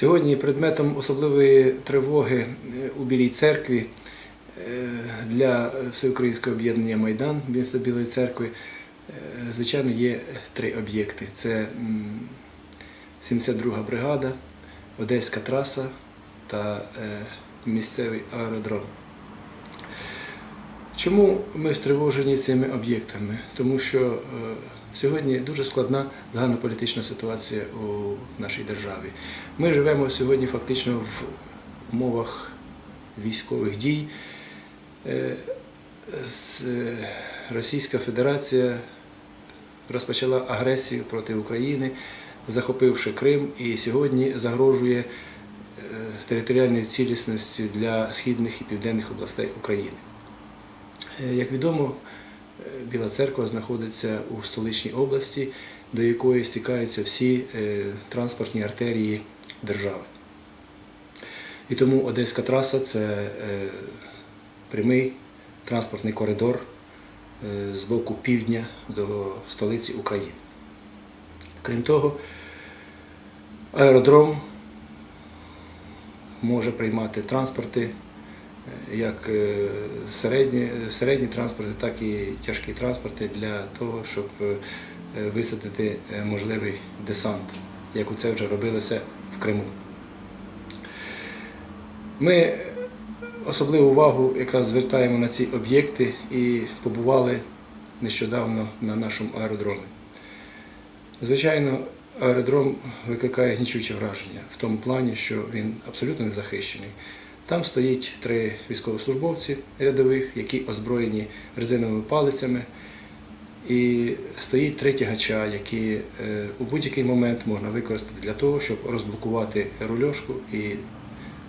Сьогодні предметом особливої тривоги е, у Білій церкві е, для Всеукраїнського об'єднання Майдан міста Білої церкви, е, звичайно, є три об'єкти: це 72-га бригада, Одеська траса та місцевий аеродром. Чому ми стривожені цими об'єктами? Тому що сьогодні дуже складна загальнополітична ситуація у нашій державі. Ми живемо сьогодні фактично в умовах військових дій. Е, е, Російська Федерація розпочала агресію проти України, захопивши Крим, і сьогодні загрожує е, територіальною цілісністю для східних і південних областей України. Як відомо, Біла церква знаходиться у столичній області, до якої стікаються всі е, транспортні артерії держави. І тому Одеська траса це е, прямий транспортний коридор е, з боку півдня до столиці України. Крім того, аеродром може приймати транспорти як е, середні, середні транспорти, так і тяжкі транспорти для того, щоб е, висадити е, можливий десант, як це вже робилося в Криму. Ми особливу увагу якраз звертаємо на ці об'єкти і побували нещодавно на нашому аеродромі. Звичайно, аеродром викликає гнічуче враження в тому плані, що він абсолютно не захищений. Там стоїть три військовослужбовці рядових, які озброєні резиновими палицями, і стоїть три тягача, які е, у будь-який момент можна використати для того, щоб розблокувати рульошку, і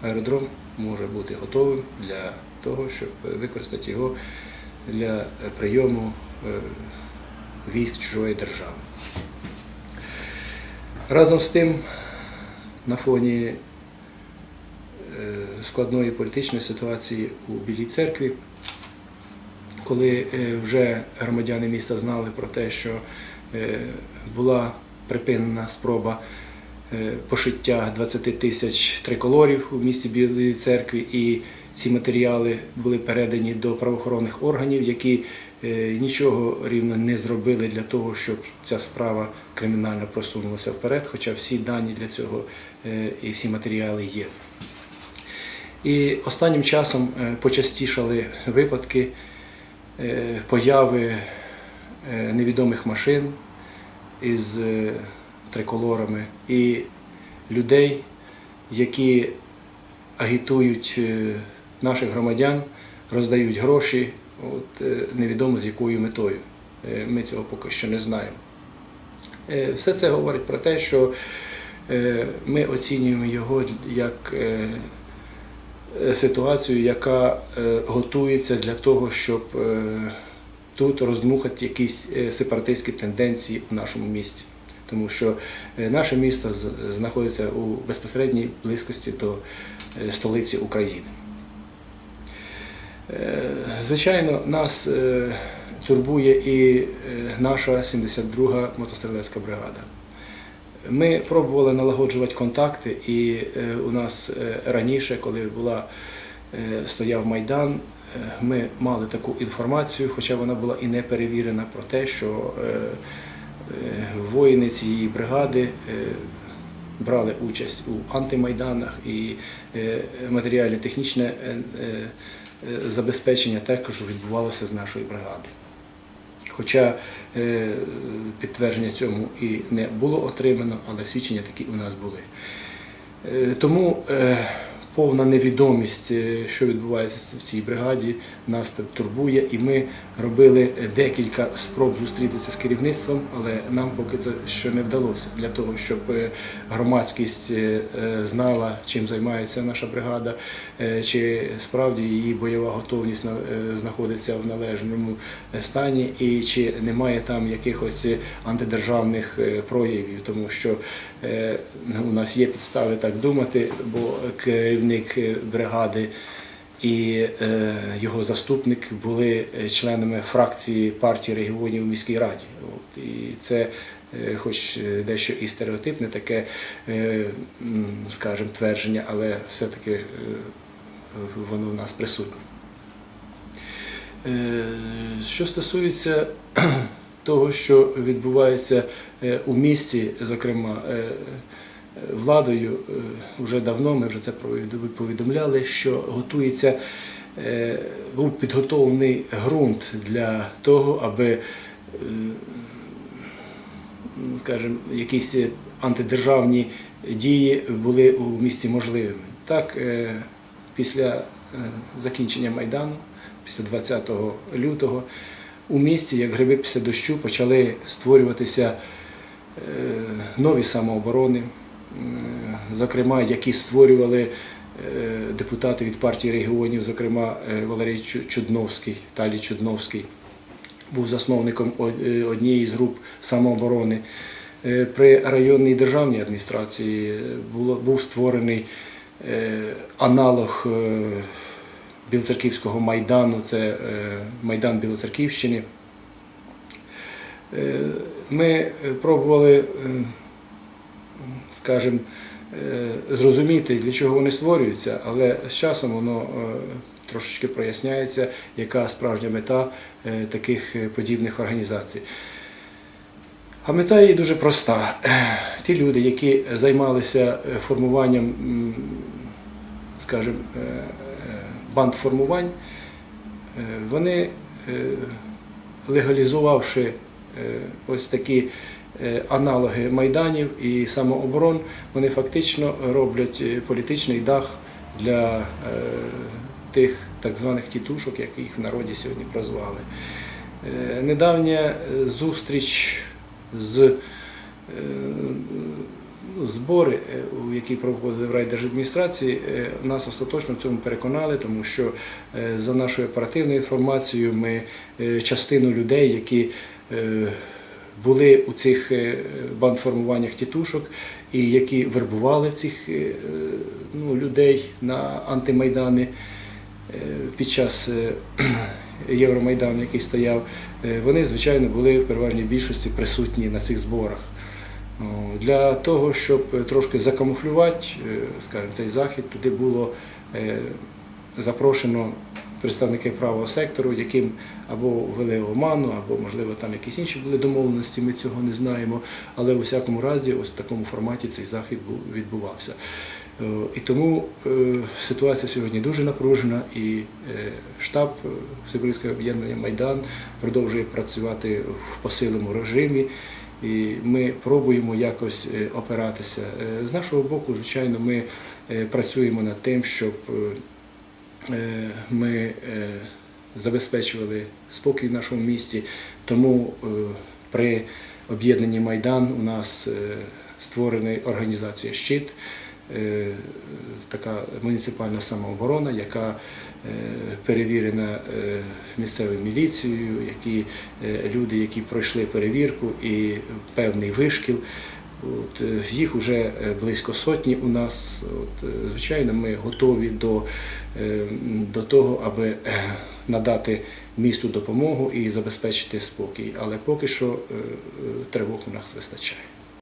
аеродром може бути готовим для того, щоб використати його для прийому е, військ чужої держави. Разом з тим, на фоні складної політичної ситуації у Білій церкві, коли е, вже громадяни міста знали про те, що е, була припинена спроба е, пошиття 20 тисяч триколорів у місті Білої церкві, і ці матеріали були передані до правоохоронних органів, які е, нічого рівно не зробили для того, щоб ця справа кримінально просунулася вперед, хоча всі дані для цього е, і всі матеріали є. І останнім часом е, почастішали випадки е, появи е, невідомих машин із триколорами і людей, які агітують наших громадян, роздають гроші, от, невідомо з якою метою. Ми цього поки що не знаємо. Все це говорить про те, що ми оцінюємо його як ситуацію, яка е, готується для того, щоб е, тут роздмухати якісь е, сепаратистські тенденції в нашому місті. Тому що е, наше місто знаходиться у безпосередній близькості до е, столиці України. Е, Звичайно, нас е, турбує і е, наша 72-га мотострілецька бригада. Ми пробували налагоджувати контакти, і е, у нас е, раніше, коли була, е, стояв Майдан, ми мали таку інформацію, хоча вона була і не перевірена про те, що воїни цієї бригади брали участь у антимайданах і е, матеріально-технічне е, е, е, забезпечення також відбувалося з нашої бригади. Хоча е, підтвердження цьому і не було отримано, але свідчення такі у нас були. Е, Тому е, повна невідомість, е, що відбувається в цій бригаді, нас турбує, і ми робили декілька спроб зустрітися з керівництвом, але нам поки це ще не вдалося. Для того, щоб е, громадськість е, е, знала, чим займається наша бригада, е, чи справді її бойова готовність е, знаходиться в належному е, стані, і чи немає там якихось е, антидержавних е, проявів, тому що е, у нас є підстави так думати, бо керівник е, бригади і е, його заступник були е, членами фракції партії регіонів у міській раді. І це хоч дещо і стереотипне таке, скажімо, твердження, але все-таки воно в нас присутнє. Що стосується того, що відбувається у місті, зокрема владою, е, вже давно ми вже це повід- повідомляли, що готується, е, був підготовлений ґрунт для того, аби е, ну, скажімо, якісь антидержавні дії були у місті можливими. Так, після закінчення Майдану, після 20 лютого, у місті, як гриби після дощу, почали створюватися нові самооборони, зокрема, які створювали е, депутати від партії регіонів, зокрема е, Валерій Чу- Чудновський, Талій Чудновський був засновником е, однієї з груп самооборони. Е, При районній державній адміністрації е, був створений е, аналог е, Білоцерківського майдану, це е, Майдан Білоцерківщини. Е, Ми е, пробували, е, скажімо, е, зрозуміти, для чого вони створюються, але з часом воно е, трошечки проясняється, яка справжня мета е, таких подібних організацій. А мета її дуже проста. Ті люди, які займалися формуванням, скажімо, бандформувань, е, вони, легалізувавши ось такі аналоги майданів і самооборон, вони фактично роблять е, політичний дах для е, тих так званих тітушок, як їх в народі сьогодні прозвали. Е, Недавня е, зустріч з е, збори, е, які проводили в райдержадміністрації, е, нас остаточно в цьому переконали, тому що е, за нашою оперативною інформацією ми е, частину людей, які е, були у цих е, бандформуваннях тітушок і які вербували цих е, ну, людей на антимайдани е, під час Євромайдану, який стояв, вони, звичайно, були в переважній більшості присутні на цих зборах. Для того, щоб трошки закамуфлювати, скажімо, цей захід, туди було запрошено представники правого сектору, яким або ввели оману, або, можливо, там якісь інші були домовленості, ми цього не знаємо. Але у всякому разі, ось в такому форматі цей захід був- відбувався. Е, І тому е, ситуація сьогодні дуже напружена, і е, штаб е, об'єднання Майдан продовжує працювати в посиленому режимі. І ми пробуємо якось опиратися. З нашого боку, звичайно, ми працюємо над тим, щоб ми е, забезпечували спокій в нашому місті. Тому е, при об'єднанні Майдан у нас е, створена організація Щит, е, така муніципальна самооборона, яка е, перевірена е, місцевою міліцією, які е, люди, які пройшли перевірку і певний вишкіл. От, е, їх вже близько сотні у нас. От, е, звичайно, ми готові до, е, до того, аби е, надати місту допомогу і забезпечити спокій. Але поки що е, е, тривог у нас вистачає.